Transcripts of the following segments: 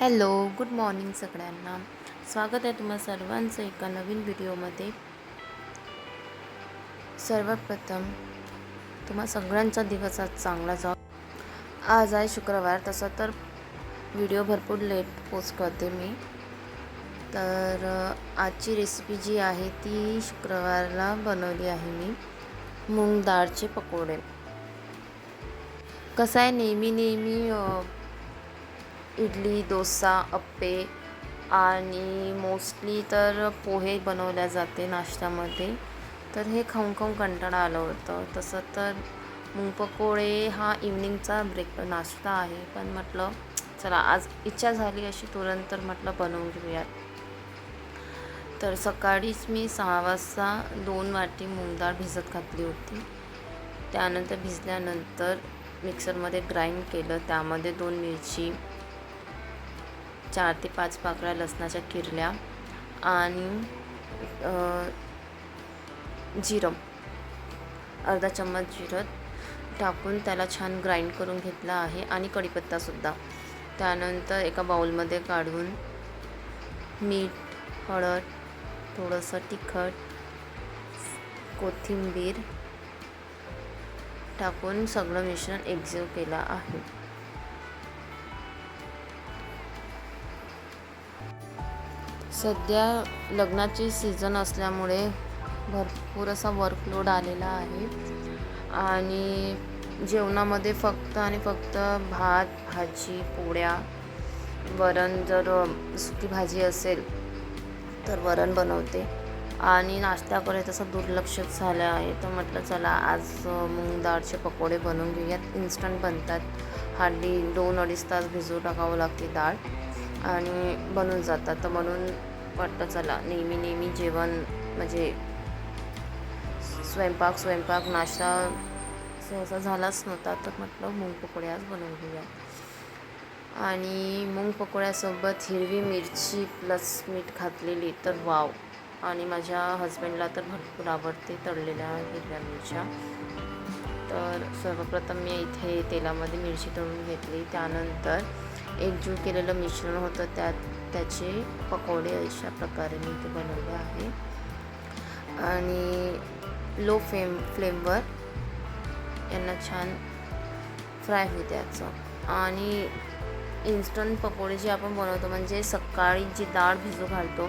Hello good morning सगळ्यांना. स्वागत आहे तुम्हा सर्वांचं एका नवीन व्हिडिओमध्ये. सर्वप्रथम तुम्हा सगळ्यांचा दिवस आज चांगला जाऊ आज आहे शुक्रवार तसं तर व्हिडिओ भरपूर लेट पोस्ट करते मी. तर आजची रेसिपी जी आहे ती शुक्रवारला बनवली आहे मी. मूग डाळचे पकोडे. कसं आहे नेहमी नेहमी इडली डोसा अप्पे आणि मोस्टली तर पोहे बनवल्या जाते नाश्त्यामध्ये. तर हे खाऊन खाऊन कंटाळा आलं होतं. तसं तर मुंगपकोळे हा इव्हनिंगचा ब्रेक नाश्ता आहे. पण म्हटलं चला आज इच्छा झाली अशी तुरंत तर म्हटलं बनवून घेऊयात. तर सकाळीच मी सहा वाजता दोन वाटी मूग भिजत घातली होती. त्यानंतर भिजल्यानंतर मिक्सरमध्ये ग्राइंड केलं. त्यामध्ये दोन मिरची चार ते पाच पाकळ्या लसणाच्या किरल्या आणि जिरं अर्धा चम्मच जिरं टाकून त्याला छान ग्राइंड करून घेतला आहे आणि कढीपत्तासुद्धा त्यानंतर एका बाउलमध्ये काढून मीठ हळद थोडंसं तिखट कोथिंबीर टाकून सगळं मिश्रण एकजीव केलं आहे. सध्या लग्नाची सीझन असल्यामुळे भरपूर असा वर्कलोड आलेला आहे. आणि जेवणामध्ये फक्त आणि फक्त भात भाजी पोळ्या वरण जर सुकी भाजी असेल तर वरण बनवते. आणि नाश्त्याकडे तसं दुर्लक्षच झालं आहे तर म्हटलं चला आज मूग डाळचे पकोडे बनवून घेऊयात. इन्स्टंट बनतात. हार्डली दोन अडीच तास भिजवू टाकावं लागते डाळ आणि बनून जातात. तर म्हणून वाटतं चला नेहमी नेहमी जेवण म्हणजे स्वयंपाक स्वयंपाक नाश्ता सहसा झालाच नव्हता तर म्हटलं मूग पकोडे आज बनवून घेऊया. आणि मूग पकोड्यासोबत हिरवी मिरची प्लस मीठ घातलेली तर वाव. आणि माझ्या हस्बंडला तर भरपूर आवडते तळलेल्या हिरव्या मिरच्या. तर सर्वप्रथम मी इथे तेलामध्ये मिरची तळून घेतली. त्यानंतर एकजीव केलेलं मिश्रण होतं त्यात त्याचे पकोडे अशा प्रकारे मी ते बनवले आहे. आणि लो फ्लेम फ्लेमवर यांना छान फ्राय होऊ द्यायचं. आणि इन्स्टंट पकोडे जे आपण बनवतो म्हणजे सकाळी जी डाळ भिजू घालतो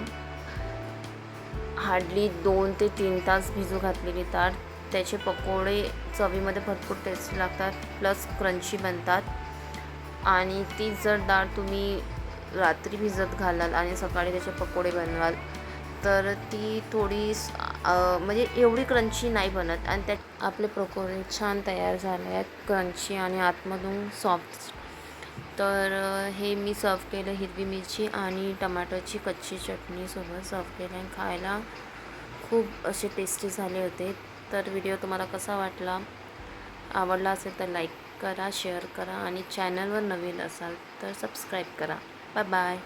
हार्डली दोन ते तीन तास भिजू घातलेली डाळ त्याचे पकोडे चवीमध्ये भरपूर टेस्टी लागतात प्लस क्रंची बनतात. आणि ती जर डाळ तुम्ही रात्री भिजत घालाल आणि सकाळी त्याचे पकोडे बनवाल तर ती थोडी म्हणजे एवढी क्रंची नाही बनत. आणि त्यात आपले पकोडे छान तयार झाले आहेत क्रंची आणि आतमधून सॉफ्ट. तर हे मी सर्व केलं हिरवी मिरची आणि टमाटोची कच्ची चटणीसोबत सर्व केलं आणि खायला खूप असे टेस्टी झाले होते. तर व्हिडिओ तुम्हाला कसा वाटला? आवडला असेल तर लाईक करा शेअर करा आणि चॅनलवर नवीन असाल तर सबस्क्राईब करा. Bye-bye.